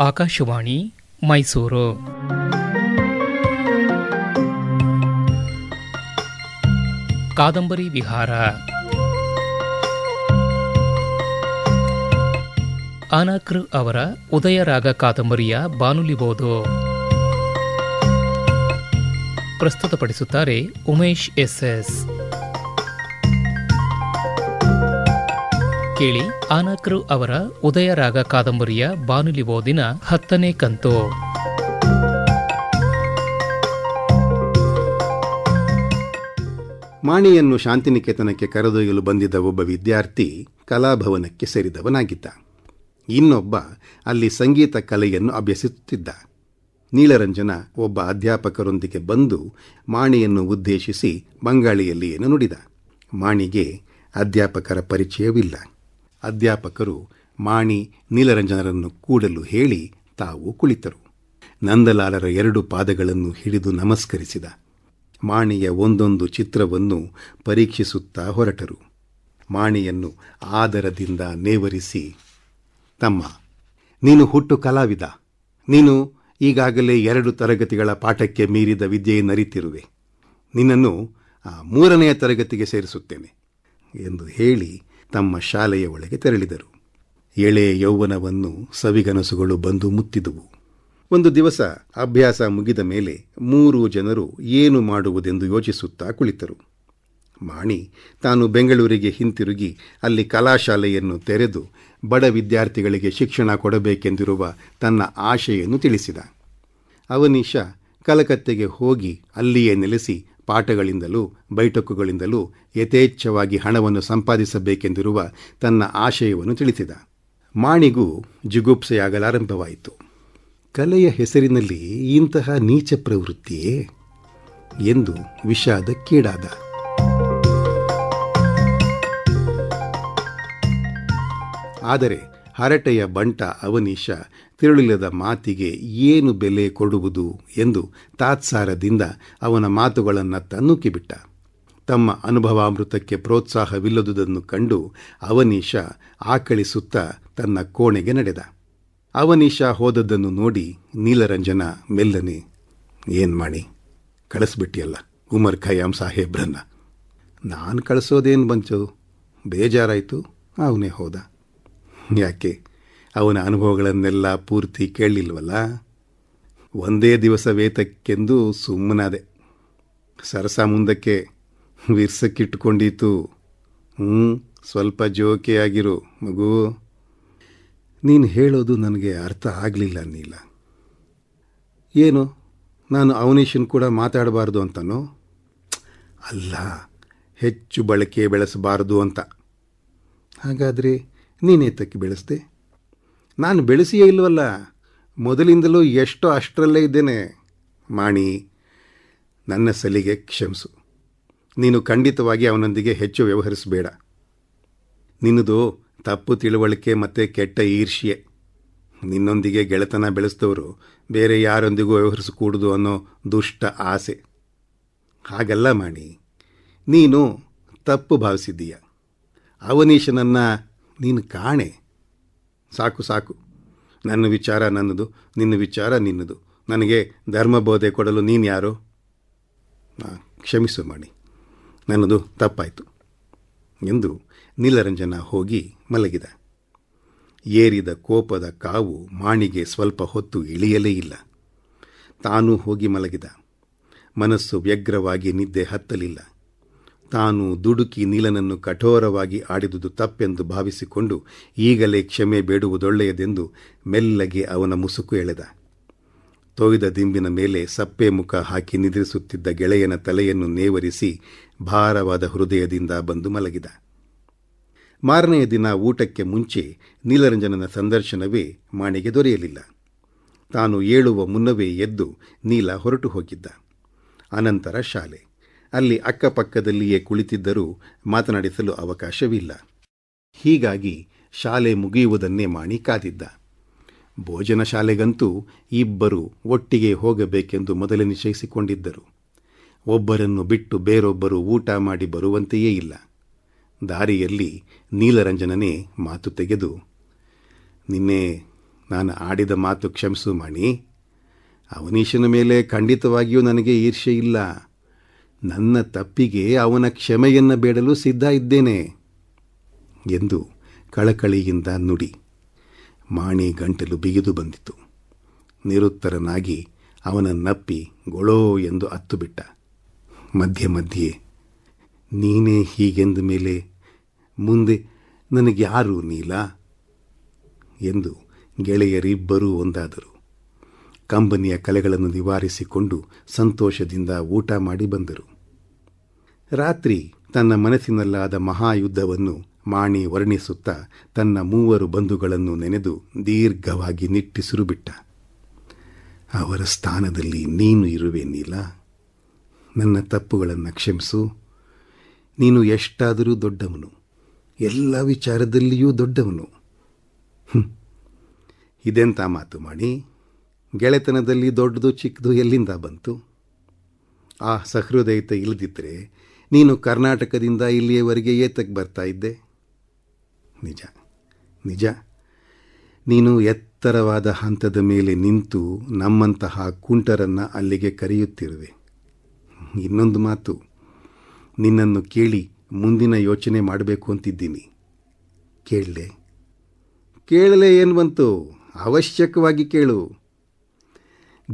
ಆಕಾಶವಾಣಿ ಮೈಸೂರು. ಕಾದಂಬರಿ ವಿಹಾರ. ಅನಕೃ ಅವರ ಉದಯರಾಗ ಕಾದಂಬರಿಯ ಬಾನುಲಿಬೋದು ಪ್ರಸ್ತುತಪಡಿಸುತ್ತಾರೆ ಉಮೇಶ್ ಎಸ್ಎಸ್ ಕೇಳಿ ಆನಕ್ರು ಅವರ ಉದಯರಾಗ ಕಾದಂಬರಿಯ ಬಾನುಲಿ ಓದಿನ ಹತ್ತನೇ ಕಂತು. ಮಾಣಿಯನ್ನು ಶಾಂತಿನಿಕೇತನಕ್ಕೆ ಕರೆದೊಯ್ಯಲು ಬಂದಿದ್ದ ಒಬ್ಬ ವಿದ್ಯಾರ್ಥಿ ಕಲಾಭವನಕ್ಕೆ ಸೇರಿದವನಾಗಿದ್ದ. ಇನ್ನೊಬ್ಬ ಅಲ್ಲಿ ಸಂಗೀತ ಕಲೆಯನ್ನು ಅಭ್ಯಸಿಸುತ್ತಿದ್ದ. ನೀಲರಂಜನ ಒಬ್ಬ ಅಧ್ಯಾಪಕರೊಂದಿಗೆ ಬಂದು ಮಾಣಿಯನ್ನು ಉದ್ದೇಶಿಸಿ ಬಂಗಾಳಿಯಲ್ಲಿ ಏನು ನುಡಿದ. ಮಾಣಿಗೆ ಅಧ್ಯಾಪಕರ ಪರಿಚಯವಿಲ್ಲ. ಅಧ್ಯಾಪಕರು ಮಾಣಿ ನೀಲರಂಜನರನ್ನು ಕೂಡಲು ಹೇಳಿ ತಾವು ಕುಳಿತರು. ನಂದಲಾಲರ ಎರಡು ಪಾದಗಳನ್ನು ಹಿಡಿದು ನಮಸ್ಕರಿಸಿದ. ಮಾಣಿಯ ಒಂದೊಂದು ಚಿತ್ರವನ್ನು ಪರೀಕ್ಷಿಸುತ್ತಾ ಹೊರಟರು. ಮಾಣಿಯನ್ನು ಆದರದಿಂದ ನೇವರಿಸಿ ತಮ್ಮ ನೀನು ಹುಟ್ಟು ಕಲಾವಿದ. ನೀನು ಈಗಾಗಲೇ ಎರಡು ತರಗತಿಗಳ ಪಾಠಕ್ಕೆ ಮೀರಿದ ವಿದ್ಯೆಯನ್ನರಿತಿರುವೆ ನಿನ್ನನ್ನು ಆ, ಮೂರನೆಯ ತರಗತಿಗೆ ಸೇರಿಸುತ್ತೇನೆ ಎಂದು ಹೇಳಿ ತಮ್ಮ ಶಾಲೆಯ ಒಳಗೆ ತೆರಳಿದರು. ಎಳೆ ಯೌವನವನ್ನು ಸವಿಗನಸುಗಳು ಬಂದು ಮುತ್ತಿದುವು. ಒಂದು ದಿವಸ ಅಭ್ಯಾಸ ಮುಗಿದ ಮೇಲೆ ಮೂರು ಜನರು ಏನು ಮಾಡುವುದೆಂದು ಯೋಚಿಸುತ್ತಾ ಕುಳಿತರು. ಮಾಣಿ ತಾನು ಬೆಂಗಳೂರಿಗೆ ಹಿಂತಿರುಗಿ ಅಲ್ಲಿ ಕಲಾಶಾಲೆಯನ್ನು ತೆರೆದು ಬಡ ವಿದ್ಯಾರ್ಥಿಗಳಿಗೆ ಶಿಕ್ಷಣ ಕೊಡಬೇಕೆಂದಿರುವ ತನ್ನ ಆಶೆಯನ್ನು ತಿಳಿಸಿದ. ಅವನೀಶ ಕಲಕತ್ತೆಗೆ ಹೋಗಿ ಅಲ್ಲಿಯೇ ನೆಲೆಸಿ ಪಾಠಗಳಿಂದಲೂ ಬೈಟಕುಗಳಿಂದಲೂ ಯಥೇಚ್ಛವಾಗಿ ಹಣವನ್ನು ಸಂಪಾದಿಸಬೇಕೆಂದಿರುವ ತನ್ನ ಆಶಯವನ್ನು ತಿಳಿಸಿದ. ಮಾಣಿಗೂ ಜಿಗುಪ್ಸೆಯಾಗಲಾರಂಭವಾಯಿತು. ಕಲೆಯ ಹೆಸರಿನಲ್ಲಿ ಇಂತಹ ನೀಚ ಪ್ರವೃತ್ತಿಯೇ ಎಂದು ವಿಷಾದಕ್ಕೀಡಾದ ಆದರೆ ಹರಟೆಯ ಬಂಟ ಅವನೀಶ ತಿರುಳಿಲ್ಲದ ಮಾತಿಗೆ ಏನು ಬೆಲೆ ಕೊಡುವುದು ಎಂದು ತಾತ್ಸಾರದಿಂದ ಅವನ ಮಾತುಗಳನ್ನು ತನ್ನುಕ್ಕಿಬಿಟ್ಟ ತಮ್ಮ ಅನುಭವಾಮೃತಕ್ಕೆ ಪ್ರೋತ್ಸಾಹವಿಲ್ಲದುದನ್ನು ಕಂಡು ಅವನೀಶ ಆಕಳಿಸುತ್ತಾ ತನ್ನ ಕೋಣೆಗೆ ನಡೆದ. ಅವನೀಶ ಹೋದದ್ದನ್ನು ನೋಡಿ ನೀಲರಂಜನ ಮೆಲ್ಲನೆ, ಏನು ಮಾಡಿ ಕಳಿಸ್ಬಿಟ್ಟಿಯಲ್ಲ ಉಮರ್ ಖಯಾಮ್ ಸಾಹೇಬ್ರನ್ನ? ನಾನು ಕಳಿಸೋದೇನು ಬಂಚು, ಬೇಜಾರಾಯಿತು, ಅವನೇ ಹೋದ. ಯಾಕೆ ಅವನ ಅನುಭವಗಳನ್ನೆಲ್ಲ ಪೂರ್ತಿ ಕೇಳಿಲ್ವಲ್ಲ ಒಂದೇ ದಿವಸ ವೇತಕ್ಕೆಂದು ಸುಮ್ಮನಾದೆ. ಸರಸ ಮುಂದಕ್ಕೆ ವಿರ್ಸಕ್ಕಿಟ್ಟುಕೊಂಡಿತು ಹ್ಞೂ ಸ್ವಲ್ಪ ಜೋಕಿಯಾಗಿರು ಮಗು. ನೀನು ಹೇಳೋದು ನನಗೆ ಅರ್ಥ ಆಗಲಿಲ್ಲ ನೀಲ. ಏನು, ನಾನು ಅವನೇಶನ್ ಕೂಡ ಮಾತಾಡಬಾರ್ದು ಅಂತನೋ? ಅಲ್ಲ, ಹೆಚ್ಚು ಬಳಕೆ ಬೆಳೆಸಬಾರ್ದು ಅಂತ. ಹಾಗಾದರೆ ನೀನೇತಕ್ಕೆ ಬೆಳೆಸ್ದೆ? ನಾನು ಬೆಳೆಸಿಯೇ ಇಲ್ವಲ್ಲ? ಮೊದಲಿಂದಲೂ ಎಷ್ಟೋ ಅಷ್ಟರಲ್ಲೇ ಇದ್ದೇನೆ. ಮಾಣಿ, ನನ್ನ ಸಲಿಗೆ ಕ್ಷಮಿಸು. ನೀನು ಖಂಡಿತವಾಗಿ ಅವನೊಂದಿಗೆ ಹೆಚ್ಚು ವ್ಯವಹರಿಸಬೇಡ. ನಿನ್ನದು ತಪ್ಪು ತಿಳುವಳಿಕೆ ಮತ್ತು ಕೆಟ್ಟ ಈರ್ಷ್ಯೆ. ನಿನ್ನೊಂದಿಗೆ ಗೆಳೆತನ ಬೆಳೆಸಿದವರು ಬೇರೆ ಯಾರೊಂದಿಗೂ ವ್ಯವಹರಿಸಕೂಡದು ಅನ್ನೋ ದುಷ್ಟ ಆಸೆ. ಹಾಗಲ್ಲ ಮಾಡಿ ನೀನು ತಪ್ಪು ಭಾವಿಸಿದ್ದೀಯ. ಅವನೀಶನನ್ನು ನೀನು ಕಾಣೆ. ಸಾಕು ಸಾಕು. ನನ್ನ ವಿಚಾರ ನನ್ನದು, ನಿನ್ನ ವಿಚಾರ ನಿನ್ನದು. ನನಗೆ ಧರ್ಮಬೋಧೆ ಕೊಡಲು ನೀನು ಯಾರು? ಕ್ಷಮಿಸು ಮಾಡಿ ನನ್ನದು ತಪ್ಪಾಯಿತು ಎಂದು ನೀಲರಂಜನ ಹೋಗಿ ಮಲಗಿದ. ಏರಿದ ಕೋಪದ ಕಾವು ಮಾಣಿಗೆ ಸ್ವಲ್ಪ ಹೊತ್ತು ಇಳಿಯಲೇ ಇಲ್ಲ. ತಾನೂ ಹೋಗಿ ಮಲಗಿದ. ಮನಸ್ಸು ವ್ಯಗ್ರವಾಗಿ ನಿದ್ದೆ ಹತ್ತಲಿಲ್ಲ. ತಾನು ದುಡುಕಿ ನೀಲನನ್ನು ಕಠೋರವಾಗಿ ಆಡಿದುದು ತಪ್ಪೆಂದು ಭಾವಿಸಿಕೊಂಡು ಈಗಲೇ ಕ್ಷಮೆ ಬೇಡುವುದೊಳ್ಳೆಯದೆಂದು ಮೆಲ್ಲಗೆ ಅವನ ಮುಸುಕು ಎಳೆದ. ತೋಯ್ದ ದಿಂಬಿನ ಮೇಲೆ ಸಪ್ಪೆ ಮುಖ ಹಾಕಿ ನಿದ್ರಿಸುತ್ತಿದ್ದ ಗೆಳೆಯನ ತಲೆಯನ್ನು ನೇವರಿಸಿ ಭಾರವಾದ ಹೃದಯದಿಂದ ಬಂದು ಮಲಗಿದ. ಮಾರನೆಯ ದಿನ ಊಟಕ್ಕೆ ಮುಂಚೆ ನೀಲರಂಜನನ ಸಂದರ್ಶನವೇ ಮಾಣಿಗೆ ದೊರೆಯಲಿಲ್ಲ. ತಾನು ಏಳುವ ಮುನ್ನವೇ ಎದ್ದು ನೀಲ ಹೊರಟು ಹೋಗಿದ್ದ. ಅನಂತರ ಶಾಲೆ. ಅಲ್ಲಿ ಅಕ್ಕಪಕ್ಕದಲ್ಲಿಯೇ ಕುಳಿತಿದ್ದರೂ ಮಾತನಾಡಿಸಲು ಅವಕಾಶವಿಲ್ಲ. ಹೀಗಾಗಿ ಶಾಲೆ ಮುಗಿಯುವುದನ್ನೇ ಮಾಣಿ ಕಾದಿದ್ದ. ಭೋಜನ ಶಾಲೆಗಂತೂ ಇಬ್ಬರು ಒಟ್ಟಿಗೆ ಹೋಗಬೇಕೆಂದು ಮೊದಲೇ ನಿಶ್ಚಯಿಸಿಕೊಂಡಿದ್ದರು. ಒಬ್ಬರನ್ನು ಬಿಟ್ಟು ಬೇರೊಬ್ಬರು ಊಟ ಮಾಡಿ ಬರುವಂತೆಯೇ ಇಲ್ಲ. ದಾರಿಯಲ್ಲಿ ನೀಲರಂಜನನೇ ಮಾತು ತೆಗೆದು, ನಿನ್ನೆ ನಾನು ಆಡಿದ ಮಾತು ಕ್ಷಮಿಸು ಮಣಿ. ಅವನೀಶನ ಮೇಲೆ ಖಂಡಿತವಾಗಿಯೂ ನನಗೆ ಈರ್ಷೆ ಇಲ್ಲ. ನನ್ನ ತಪ್ಪಿಗೆ ಅವನ ಕ್ಷಮೆಯನ್ನು ಬೇಡಲು ಸಿದ್ಧ ಇದ್ದೇನೆ ಎಂದು ಕಳಕಳಿಯಿಂದ ನುಡಿ ಮಾಣಿ ಗಂಟಲು ಬಿಗಿದು ಬಂದಿತು. ನಿರುತ್ತರನಾಗಿ ಅವನ ನಪ್ಪಿ ಗೊಳೋ ಎಂದು ಅತ್ತು ಬಿಟ್ಟ ಮಧ್ಯೆ ಮಧ್ಯೆ, ನೀನೇ ಹೀಗೆಂದ ಮೇಲೆ ಮುಂದೆ ನನಗ್ಯಾರು ನೀಲ? ಎಂದು ಗೆಳೆಯರಿಬ್ಬರೂ ಒಂದಾದರು. ಕಂಬನಿಯ ಕಲೆಗಳನ್ನು ನಿವಾರಿಸಿಕೊಂಡು ಸಂತೋಷದಿಂದ ಊಟ ಮಾಡಿ ಬಂದರು. ರಾತ್ರಿ ತನ್ನ ಮನಸ್ಸಿನಲ್ಲಾದ ಮಹಾಯುದ್ಧವನ್ನು ಮಾಣಿ ವರ್ಣಿಸುತ್ತಾ ತನ್ನ ಮೂವರು ಬಂಧುಗಳನ್ನು ನೆನೆದು ದೀರ್ಘವಾಗಿ ನಿಟ್ಟಿಸಿರು ಬಿಟ್ಟ ಅವರ ಸ್ಥಾನದಲ್ಲಿ ನೀನು ಇರುವೆ ನೀಲ. ನನ್ನ ತಪ್ಪುಗಳನ್ನು ಕ್ಷಮಿಸು. ನೀನು ಎಷ್ಟಾದರೂ ದೊಡ್ಡವನು. ಎಲ್ಲ ವಿಚಾರದಲ್ಲಿಯೂ ದೊಡ್ಡವನು. ಇದೆಂಥ ಮಾತು ಮಾಡಿ ಗೆಳೆತನದಲ್ಲಿ ದೊಡ್ಡದು ಚಿಕ್ಕದು ಎಲ್ಲಿಂದ ಬಂತು? ಆ ಸಹೃದಯತೆ ಇಲ್ಲದಿದ್ದರೆ ನೀನು ಕರ್ನಾಟಕದಿಂದ ಇಲ್ಲಿಯವರೆಗೆ ಏತಕ್ಕೆ ಬರ್ತಾ ಇದ್ದೆ? ನಿಜ ನಿಜ. ನೀನು ಎತ್ತರವಾದ ಹಂತದ ಮೇಲೆ ನಿಂತು ನಮ್ಮಂತಹ ಕುಂಟರನ್ನು ಅಲ್ಲಿಗೆ ಕರೆಯುತ್ತಿರುವೆ. ಇನ್ನೊಂದು ಮಾತು, ನಿನ್ನನ್ನು ಕೇಳಿ ಮುಂದಿನ ಯೋಚನೆ ಮಾಡಬೇಕು ಅಂತಿದ್ದೀನಿ. ಕೇಳಲೆ. ಕೇಳಲೆ ಏನು ಬಂತು? ಅವಶ್ಯಕವಾಗಿ ಕೇಳು.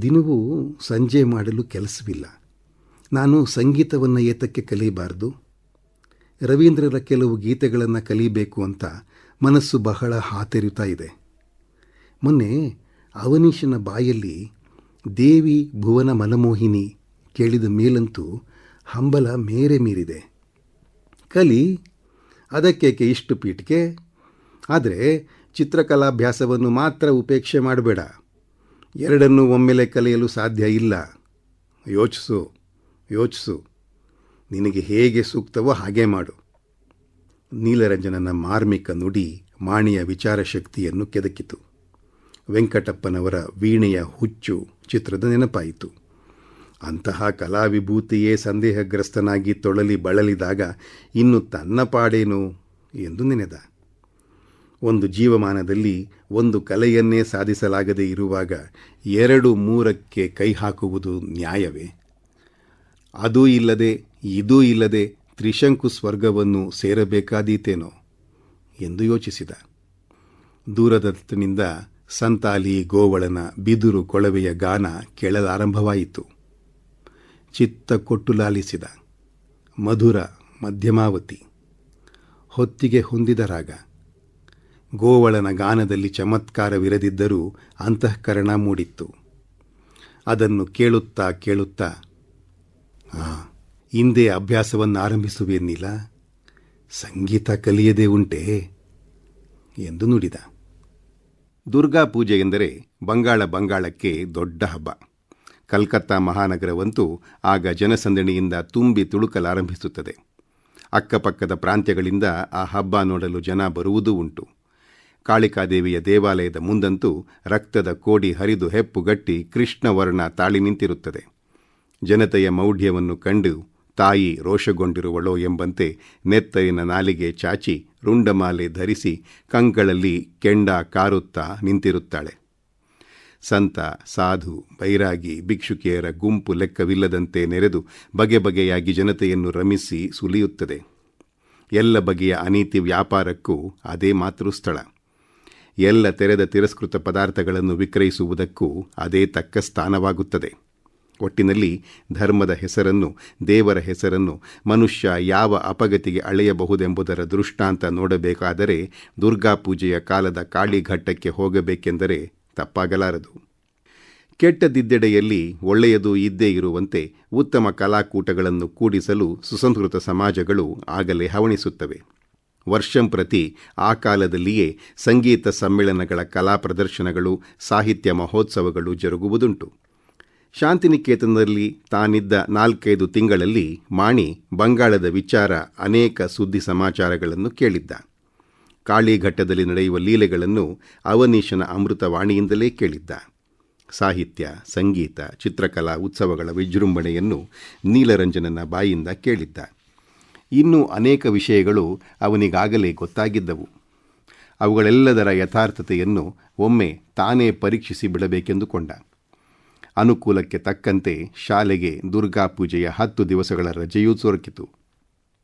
ದಿನವೂ ಸಂಜೆ ಮಾಡಲು ಕೆಲಸವಿಲ್ಲ. ನಾನು ಸಂಗೀತವನ್ನು ಏತಕ್ಕೆ ಕಲಿಯಬಾರ್ದು. ರವೀಂದ್ರರ ಕೆಲವು ಗೀತೆಗಳನ್ನು ಕಲಿಬೇಕು ಅಂತ ಮನಸ್ಸು ಬಹಳ ಹಾತೆರಿತಾ ಇದೆ. ಮೊನ್ನೆ ಅವನೀಶನ ಬಾಯಲ್ಲಿ, ದೇವಿ ಭುವನ ಮನಮೋಹಿನಿ ಕೇಳಿದ ಮೇಲಂತೂ ಹಂಬಲ ಮೇರೆ ಮೀರಿದೆ. ಕಲಿ, ಅದಕ್ಕೇಕೆ ಇಷ್ಟು ಪೀಠಿಕೆ ಆದರೆ ಚಿತ್ರಕಲಾಭ್ಯಾಸವನ್ನು ಮಾತ್ರ ಉಪೇಕ್ಷೆ ಮಾಡಬೇಡ. ಎರಡನ್ನೂ ಒಮ್ಮೆಲೆ ಕಲಿಯಲು ಸಾಧ್ಯ ಇಲ್ಲ. ಯೋಚಿಸು ಯೋಚಿಸು. ನಿನಗೆ ಹೇಗೆ ಸೂಕ್ತವೋ ಹಾಗೆ ಮಾಡು. ನೀಲರಂಜನನ ಮಾರ್ಮಿಕ ನುಡಿ ಮಾಣಿಯ ವಿಚಾರ ಶಕ್ತಿಯನ್ನು ಕೆದಕಿತು. ವೆಂಕಟಪ್ಪನವರ ವೀಣೆಯ ಹುಚ್ಚು ಚಿತ್ರದ ನೆನಪಾಯಿತು. ಅಂತಹ ಕಲಾವಿಭೂತಿಯೇ ಸಂದೇಹಗ್ರಸ್ತನಾಗಿ ತೊಳಲಿ ಬಳಲಿದಾಗ ಇನ್ನು ತನ್ನ ಪಾಡೇನು ಎಂದು ನೆನೆದ. ಒಂದು ಜೀವಮಾನದಲ್ಲಿ ಒಂದು ಕಲೆಯನ್ನೇ ಸಾಧಿಸಲಾಗದೇ ಇರುವಾಗ ಎರಡು ಮೂರಕ್ಕೆ ಕೈ ಹಾಕುವುದು ನ್ಯಾಯವೇ? ಅದೂ ಇಲ್ಲದೆ, ಇದೂ ಇಲ್ಲದೆ ತ್ರಿಶಂಕು ಸ್ವರ್ಗವನ್ನು ಸೇರಬೇಕಾದೀತೇನೋ? ಎಂದು ಯೋಚಿಸಿದ. ದೂರದತ್ತಿನಿಂದ ಸಂತಾಲಿ ಗೋವಳನ ಬಿದುರು ಕೊಳವೆಯ ಗಾನ ಕೇಳಲಾರಂಭವಾಯಿತು. ಚಿತ್ತ ಕೊಟ್ಟು ಲಾಲಿಸಿದ. ಮಧುರ ಮಧ್ಯಮಾವತಿ. ಹೊತ್ತಿಗೆ ಹೊಂದಿದ ರಾಗ. ಗೋವಳನ ಗಾನದಲ್ಲಿ ಚಮತ್ಕಾರವಿರದಿದ್ದರೂ ಅಂತಃಕರಣ ಮೂಡಿತ್ತು. ಅದನ್ನು ಕೇಳುತ್ತಾ ಕೇಳುತ್ತಾ ಹಿಂದೆ ಅಭ್ಯಾಸವನ್ನು ಆರಂಭಿಸುವೇನಿಲ್ಲ ಸಂಗೀತ ಕಲಿಯದೇ ಉಂಟೆ? ಎಂದು ನುಡಿದ. ದುರ್ಗಾ ಪೂಜೆ ಎಂದರೆ ಬಂಗಾಳ ಬಂಗಾಳಕ್ಕೆ ದೊಡ್ಡ ಹಬ್ಬ. ಕಲ್ಕತ್ತಾ ಮಹಾನಗರವಂತೂ ಆಗ ಜನಸಂದಣಿಯಿಂದ ತುಂಬಿ ತುಳುಕಲಾರಂಭಿಸುತ್ತದೆ. ಅಕ್ಕಪಕ್ಕದ ಪ್ರಾಂತ್ಯಗಳಿಂದ ಆ ಹಬ್ಬ ನೋಡಲು ಜನ ಬರುವುದೂ ಉಂಟು. ಕಾಳಿಕಾದೇವಿಯ ದೇವಾಲಯದ ಮುಂದಂತೂ ರಕ್ತದ ಕೋಡಿ ಹರಿದು ಹೆಪ್ಪುಗಟ್ಟಿ ಕೃಷ್ಣವರ್ಣ ತಾಳಿ ನಿಂತಿರುತ್ತದೆ. ಜನತೆಯ ಮೌಢ್ಯವನ್ನು ಕಂಡು ತಾಯಿ ರೋಷಗೊಂಡಿರುವಳೋ ಎಂಬಂತೆ ನೆತ್ತರಿನ ನಾಲಿಗೆ ಚಾಚಿ ರುಂಡಮಾಲೆ ಧರಿಸಿ ಕಂಗಳಲ್ಲಿ ಕೆಂಡ ಕಾರುತ್ತಾ ನಿಂತಿರುತ್ತಾಳೆ. ಸಂತ, ಸಾಧು, ಬೈರಾಗಿ, ಭಿಕ್ಷುಕಿಯರ ಗುಂಪು ಲೆಕ್ಕವಿಲ್ಲದಂತೆ ನೆರೆದು ಬಗೆ ಬಗೆಯಾಗಿ ಜನತೆಯನ್ನು ರಮಿಸಿ ಸುಲಿಯುತ್ತದೆ. ಎಲ್ಲ ಬಗೆಯ ಅನೀತಿ ವ್ಯಾಪಾರಕ್ಕೂ ಅದೇ ಮಾತೃಸ್ಥಳ. ಎಲ್ಲ ತೆರೆದ ತಿರಸ್ಕೃತ ಪದಾರ್ಥಗಳನ್ನು ವಿಕ್ರಯಿಸುವುದಕ್ಕೂ ಅದೇ ತಕ್ಕ ಸ್ಥಾನವಾಗುತ್ತದೆ. ಒಟ್ಟಿನಲ್ಲಿ ಧರ್ಮದ ಹೆಸರನ್ನು, ದೇವರ ಹೆಸರನ್ನು, ಮನುಷ್ಯ ಯಾವ ಅಪಗತಿಗೆ ಅಳೆಯಬಹುದೆಂಬುದರ ದೃಷ್ಟಾಂತ ನೋಡಬೇಕಾದರೆ ದುರ್ಗಾಪೂಜೆಯ ಕಾಲದ ಕಾಳಿಘಟ್ಟಕ್ಕೆ ಹೋಗಬೇಕೆಂದರೆ ತಪ್ಪಾಗಲಾರದು. ಕೆಟ್ಟದಿದ್ದೆಡೆಯಲ್ಲಿ ಒಳ್ಳೆಯದು ಇದ್ದೇ ಇರುವಂತೆ ಉತ್ತಮ ಕಲಾಕೂಟಗಳನ್ನು ಕೂಡಿಸಲು ಸುಸಂಸ್ಕೃತ ಸಮಾಜಗಳು ಆಗಲೇ ಹವಣಿಸುತ್ತವೆ. ವರ್ಷಂಪ್ರತಿ ಆ ಕಾಲದಲ್ಲಿಯೇ ಸಂಗೀತ ಸಮ್ಮೇಳನಗಳ ಕಲಾ ಪ್ರದರ್ಶನಗಳು, ಸಾಹಿತ್ಯ ಮಹೋತ್ಸವಗಳು ಜರುಗುವುದುಂಟು. ಶಾಂತಿನಿಕೇತನದಲ್ಲಿ ತಾನಿದ್ದ ನಾಲ್ಕೈದು ತಿಂಗಳಲ್ಲಿ ಮಾಣಿ ಬಂಗಾಳದ ವಿಚಾರ ಅನೇಕ ಸುದ್ದಿ ಸಮಾಚಾರಗಳನ್ನು ಕೇಳಿದ್ದ. ಕಾಳಿಘಟ್ಟದಲ್ಲಿ ನಡೆಯುವ ಲೀಲೆಗಳನ್ನು ಅವನೀಶನ ಅಮೃತವಾಣಿಯಿಂದಲೇ ಕೇಳಿದ್ದ. ಸಾಹಿತ್ಯ, ಸಂಗೀತ, ಚಿತ್ರಕಲಾ ಉತ್ಸವಗಳ ವಿಜೃಂಭಣೆಯನ್ನು ನೀಲರಂಜನನ ಬಾಯಿಂದ ಕೇಳಿದ್ದ. ಇನ್ನೂ ಅನೇಕ ವಿಷಯಗಳು ಅವನಿಗಾಗಲೇ ಗೊತ್ತಾಗಿದ್ದವು. ಅವುಗಳೆಲ್ಲದರ ಯಥಾರ್ಥತೆಯನ್ನು ಒಮ್ಮೆ ತಾನೇ ಪರೀಕ್ಷಿಸಿ ಬಿಡಬೇಕೆಂದುಕೊಂಡ. ಅನುಕೂಲಕ್ಕೆ ತಕ್ಕಂತೆ ಶಾಲೆಗೆ ದುರ್ಗಾ ಪೂಜೆಯ ಹತ್ತು ದಿವಸಗಳ ರಜೆಯೂ ಸೊರಕಿತು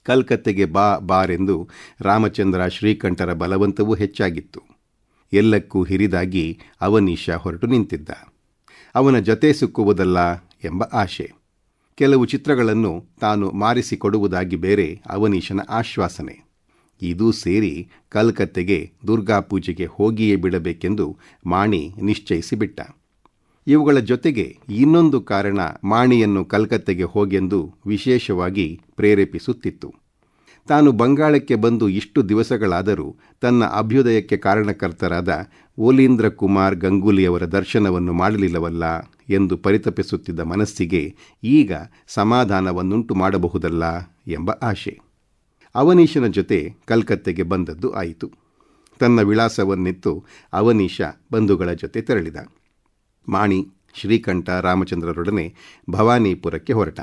ಕಲ್ಕತ್ತೆಗೆ ಬಾ ಬಾರೆಂದು ರಾಮಚಂದ್ರ ಶ್ರೀಕಂಠರ ಬಲವಂತವೂ ಹೆಚ್ಚಾಗಿತ್ತು. ಎಲ್ಲಕ್ಕೂ ಹಿರಿದಾಗಿ ಅವನೀಶ ಹೊರಟು ನಿಂತಿದ್ದ. ಅವನ ಜತೆ ಸಿಕ್ಕುವುದಲ್ಲ ಎಂಬ ಆಶೆ. ಕೆಲವು ಚಿತ್ರಗಳನ್ನು ತಾನು ಮಾರಿಸಿಕೊಡುವುದಾಗಿ ಬೇರೆ ಅವನೀಶನ ಆಶ್ವಾಸನೆ. ಇದೂ ಸೇರಿ ಕಲ್ಕತ್ತೆಗೆ ದುರ್ಗಾ ಪೂಜೆಗೆ ಹೋಗಿಯೇ ಬಿಡಬೇಕೆಂದು ಮಾಣಿ ನಿಶ್ಚಯಿಸಿಬಿಟ್ಟ. ಇವುಗಳ ಜೊತೆಗೆ ಇನ್ನೊಂದು ಕಾರಣ ಮಾಣಿಯನ್ನು ಕಲ್ಕತ್ತೆಗೆ ಹೋಗೆಂದು ವಿಶೇಷವಾಗಿ ಪ್ರೇರೇಪಿಸುತ್ತಿತ್ತು. ತಾನು ಬಂಗಾಳಕ್ಕೆ ಬಂದು ಇಷ್ಟು ದಿವಸಗಳಾದರೂ ತನ್ನ ಅಭ್ಯುದಯಕ್ಕೆ ಕಾರಣಕರ್ತರಾದ ಓಲೀಂದ್ರ ಕುಮಾರ್ ಗಂಗೂಲಿಯವರ ದರ್ಶನವನ್ನು ಮಾಡಲಿಲ್ಲವಲ್ಲ ಎಂದು ಪರಿತಪಿಸುತ್ತಿದ್ದ ಮನಸ್ಸಿಗೆ ಈಗ ಸಮಾಧಾನವನ್ನುಂಟು ಮಾಡಬಹುದಲ್ಲ ಎಂಬ ಆಶೆ. ಅವನೀಶನ ಜೊತೆ ಕಲ್ಕತ್ತೆಗೆ ಬಂದದ್ದು ಆಯಿತು. ತನ್ನ ವಿಳಾಸವನ್ನಿತ್ತು ಅವನೀಶ ಬಂಧುಗಳ ಜೊತೆ ತೆರಳಿದ. ಮಾಣಿ, ಶ್ರೀಕಂಠ, ರಾಮಚಂದ್ರರೊಡನೆ ಭವಾನಿಪುರಕ್ಕೆ ಹೊರಟ.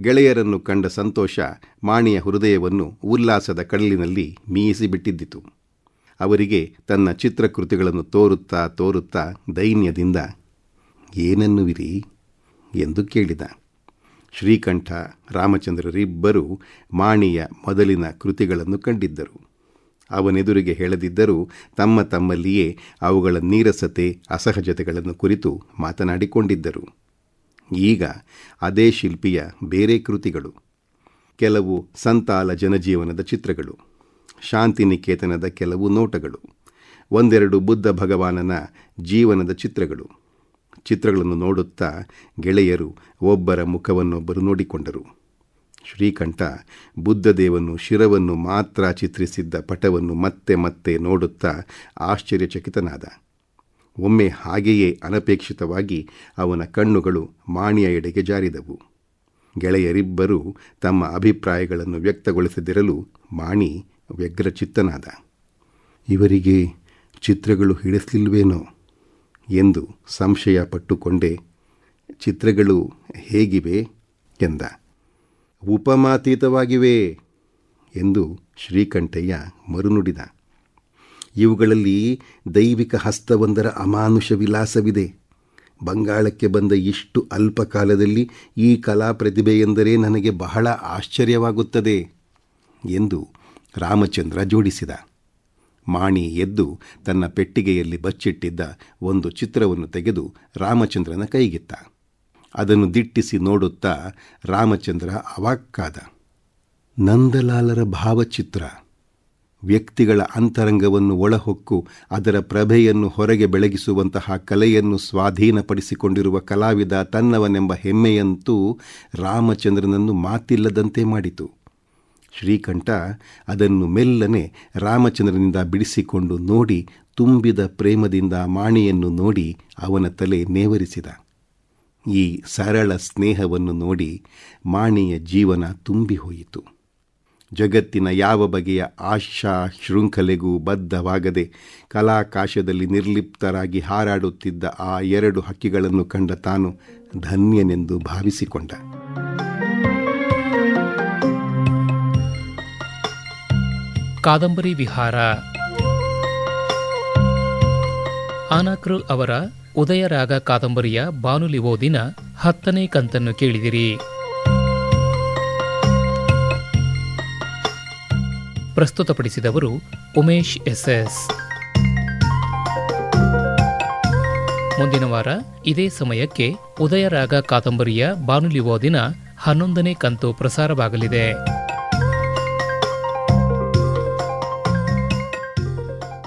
ಗೆಳೆಯರನ್ನು ಕಂಡ ಸಂತೋಷ ಮಾಣಿಯ ಹೃದಯವನ್ನು ಉಲ್ಲಾಸದ ಕಡಲಿನಲ್ಲಿ ಮೀಯಿಸಿಬಿಟ್ಟಿದ್ದಿತು ಅವರಿಗೆ ತನ್ನ ಚಿತ್ರಕೃತಿಗಳನ್ನು ತೋರುತ್ತಾ ತೋರುತ್ತಾ ದೈನ್ಯದಿಂದ ಏನನ್ನುವಿರಿ ಎಂದು ಕೇಳಿದ. ಶ್ರೀಕಂಠ, ರಾಮಚಂದ್ರರಿಬ್ಬರು ಮಾಣಿಯ ಮೊದಲಿನ ಕೃತಿಗಳನ್ನು ಕಂಡಿದ್ದರು. ಅವನೆದುರಿಗೆ ಹೇಳದಿದ್ದರೂ ತಮ್ಮ ತಮ್ಮಲ್ಲಿಯೇ ಅವುಗಳ ನೀರಸತೆ, ಅಸಹಜತೆಗಳನ್ನು ಕುರಿತು ಮಾತನಾಡಿಕೊಂಡಿದ್ದರು. ಈಗ ಅದೇ ಶಿಲ್ಪಿಯ ಬೇರೆ ಕೃತಿಗಳು. ಕೆಲವು ಸಂತಾಲ ಜನಜೀವನದ ಚಿತ್ರಗಳು. ಶಾಂತಿನಿಕೇತನದ ಕೆಲವು ನೋಟಗಳು. ಒಂದೆರಡು ಬುದ್ಧ ಭಗವಾನನ ಜೀವನದ ಚಿತ್ರಗಳು. ಚಿತ್ರಗಳನ್ನು ನೋಡುತ್ತಾ ಗೆಳೆಯರು ಒಬ್ಬರ ಮುಖವನ್ನೊಬ್ಬರು ನೋಡಿಕೊಂಡರು. ಶ್ರೀಕಂಠ ಬುದ್ಧದೇವನು ಶಿರವನ್ನು ಮಾತ್ರ ಚಿತ್ರಿಸಿದ್ದ ಪಟವನ್ನು ಮತ್ತೆ ಮತ್ತೆ ನೋಡುತ್ತಾ ಆಶ್ಚರ್ಯಚಕಿತನಾದ. ಒಮ್ಮೆ ಹಾಗೆಯೇ ಅನಪೇಕ್ಷಿತವಾಗಿ ಅವನ ಕಣ್ಣುಗಳು ಮಾಣಿಯ ಎಡೆಗೆ ಜಾರಿದವು. ಗೆಳೆಯರಿಬ್ಬರೂ ತಮ್ಮ ಅಭಿಪ್ರಾಯಗಳನ್ನು ವ್ಯಕ್ತಗೊಳಿಸದಿರಲು ಮಾಣಿ ವ್ಯಗ್ರಚಿತ್ತನಾದ. ಇವರಿಗೆ ಚಿತ್ರಗಳು ಹಿಡಿಸಲಿಲ್ವೇನೋ ಎಂದು ಸಂಶಯ ಪಟ್ಟುಕೊಂಡೆ. ಚಿತ್ರಗಳು ಹೇಗಿವೆ ಎಂದ. ಉಪಮಾತೀತವಾಗಿವೆ ಎಂದು ಶ್ರೀಕಂಠಯ್ಯ ಮರುನುಡಿದ. ಇವುಗಳಲ್ಲಿ ದೈವಿಕ ಹಸ್ತವೊಂದರ ಅಮಾನುಷ ವಿಲಾಸವಿದೆ. ಬಂಗಾಳಕ್ಕೆ ಬಂದ ಇಷ್ಟು ಅಲ್ಪ ಕಾಲದಲ್ಲಿ ಈ ಕಲಾ ಪ್ರತಿಭೆ ಎಂದರೆ ನನಗೆ ಬಹಳ ಆಶ್ಚರ್ಯವಾಗುತ್ತದೆ ಎಂದು ರಾಮಚಂದ್ರ ಜೋಡಿಸಿದ. ಮಾಣಿ ಎದ್ದು ತನ್ನ ಪೆಟ್ಟಿಗೆಯಲ್ಲಿ ಬಚ್ಚಿಟ್ಟಿದ್ದ ಒಂದು ಚಿತ್ರವನ್ನು ತೆಗೆದು ರಾಮಚಂದ್ರನ ಕೈಗಿತ್ತ. ಅದನ್ನು ದಿಟ್ಟಿಸಿ ನೋಡುತ್ತಾ ರಾಮಚಂದ್ರ ಅವಾಕ್ಕಾದ. ನಂದಲಾಲರ ಭಾವಚಿತ್ರ. ವ್ಯಕ್ತಿಗಳ ಅಂತರಂಗವನ್ನು ಒಳಹೊಕ್ಕು ಅದರ ಪ್ರಭೆಯನ್ನು ಹೊರಗೆ ಬೆಳಗಿಸುವಂತಹ ಕಲೆಯನ್ನು ಸ್ವಾಧೀನಪಡಿಸಿಕೊಂಡಿರುವ ಕಲಾವಿದ ತನ್ನವನೆಂಬ ಹೆಮ್ಮೆಯಂತೂ ರಾಮಚಂದ್ರನನ್ನು ಮಾತಿಲ್ಲದಂತೆ ಮಾಡಿತು. ಶ್ರೀಕಂಠ ಅದನ್ನು ಮೆಲ್ಲನೆ ರಾಮಚಂದ್ರನಿಂದ ಬಿಡಿಸಿಕೊಂಡು ನೋಡಿ ತುಂಬಿದ ಪ್ರೇಮದಿಂದ ಮಾಣಿಯನ್ನು ನೋಡಿ ಅವನ ತಲೆ ನೇವರಿಸಿದ. ಈ ಸರಳ ಸ್ನೇಹವನ್ನು ನೋಡಿ ಮಾಣಿಯ ಜೀವನ ತುಂಬಿ ಹೋಯಿತು ಜಗತ್ತಿನ ಯಾವ ಬಗೆಯ ಆಶಾ ಶೃಂಖಲೆಗೂ ಬದ್ಧವಾಗದೆ ಕಲಾಕಾಶದಲ್ಲಿ ನಿರ್ಲಿಪ್ತರಾಗಿ ಹಾರಾಡುತ್ತಿದ್ದ ಆ ಎರಡು ಹಕ್ಕಿಗಳನ್ನು ಕಂಡ ತಾನು ಧನ್ಯನೆಂದು ಭಾವಿಸಿಕೊಂಡ. ಕಾದಂಬರಿ ವಿಹಾರ. ಆನಾಕ್ರು ಅವರ ಉದಯರಾಗ ಕಾದಂಬರಿಯ ಬಾನುಲಿ ಓದಿನ ಹತ್ತನೇ ಕಂತನ್ನು ಕೇಳಿದಿರಿ. ಪ್ರಸ್ತುತಪಡಿಸಿದವರು ಉಮೇಶ್ ಎಸ್ಎಸ್. ಮುಂದಿನ ವಾರ ಇದೇ ಸಮಯಕ್ಕೆ ಉದಯರಾಗ ಕಾದಂಬರಿಯ ಬಾನುಲಿ ಓದಿನ ಹನ್ನೊಂದನೇ ಕಂತು ಪ್ರಸಾರವಾಗಲಿದೆ.